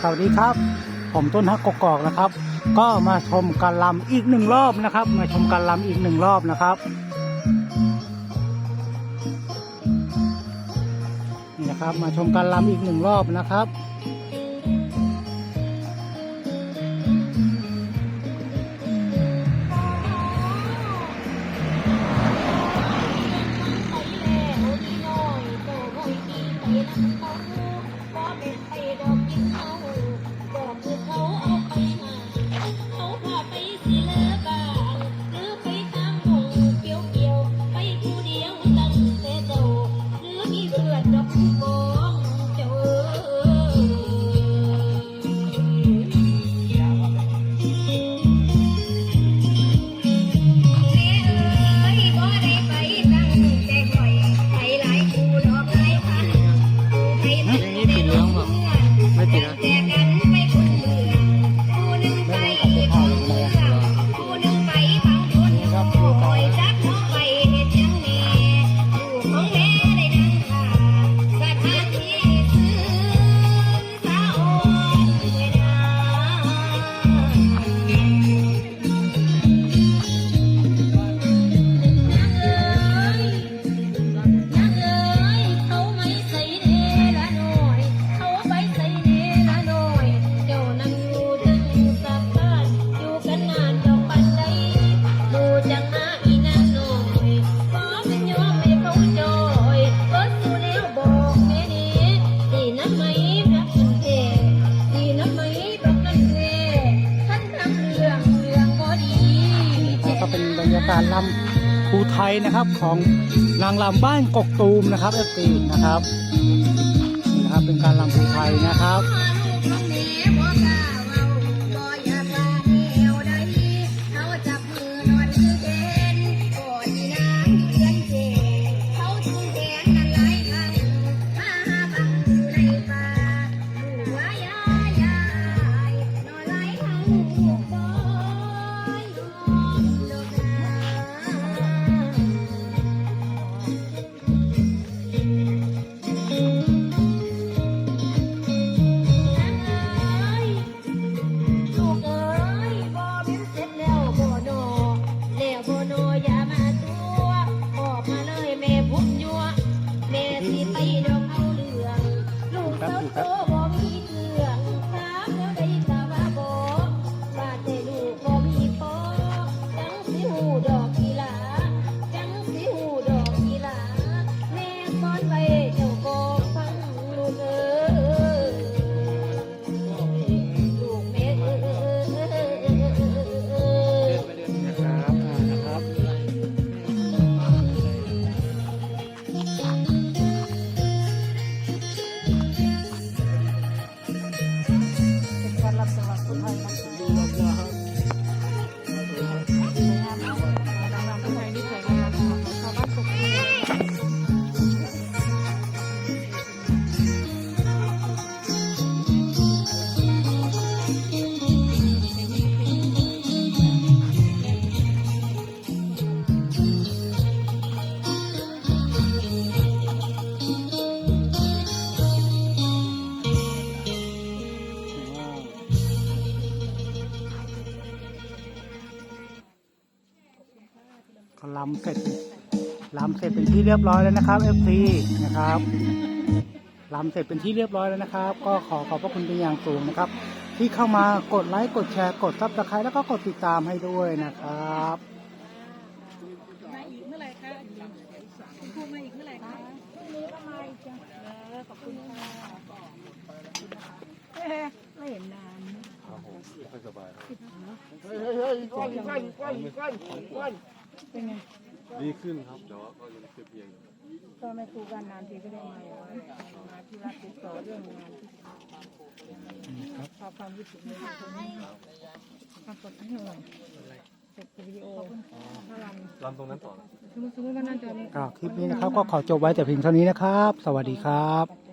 สวัสดีครับ ผมต้นฮักกกอกนะครับ ก็มาชมการลำอีกหนึ่งรอบนะครับ มาชมการลำอีกหนึ่งรอบนะครับนี่นะครับ มาชมการลำอีกหนึ่งรอบนะครับ การลำภูไทยนะครับของนางลำบ้านกกตูมนะครับเอฟซีนะครับนี่นะครับเป็นการลำภูไทยนะครับ ก็ลำเสร็จลำเสร็จเป็นที่เรียบร้อยแล้วนะครับ FC นะครับลำเสร็จเป็นที่เรียบร้อยแล้วนะครับ ก็ขอขอบพระคุณเป็นอย่างสูงนะครับ ที่เข้ามากดไลค์กดแชร์กดซับสไครต์แล้วก็กดติดตามให้ด้วยนะครับมาอีกเมื่อไหร่คะคุณครูมาอีกเมื่อไหร่คะพรุ่งนี้ก็มาอีกจ้ะเออขอบคุณค่ะเอ๊ะไม่เห็นนานเฮ้ยเฮ้ยเฮ้ยก้อนก้อนก้อนก้อนก้อน เป็นไง ดีขึ้นครับแต่ว่าก็ยังเพลียๆอยู่ก็ไม่ครูกันนานทีก็ได้มาอยู่มาที่รักติดต่อเรื่องงานที่ขอความรู้สึกในคนนี้ความกดให้หน่อยเสร็จวิดีโอถ้ารันรำตรงนั้นต่อนะสมมติสมมติว่านั่นจะนี่ ก็คลิปนี้นะครับก็ขอจบไว้แต่เพียงเท่านี้นะครับ สวัสดีครับปัจ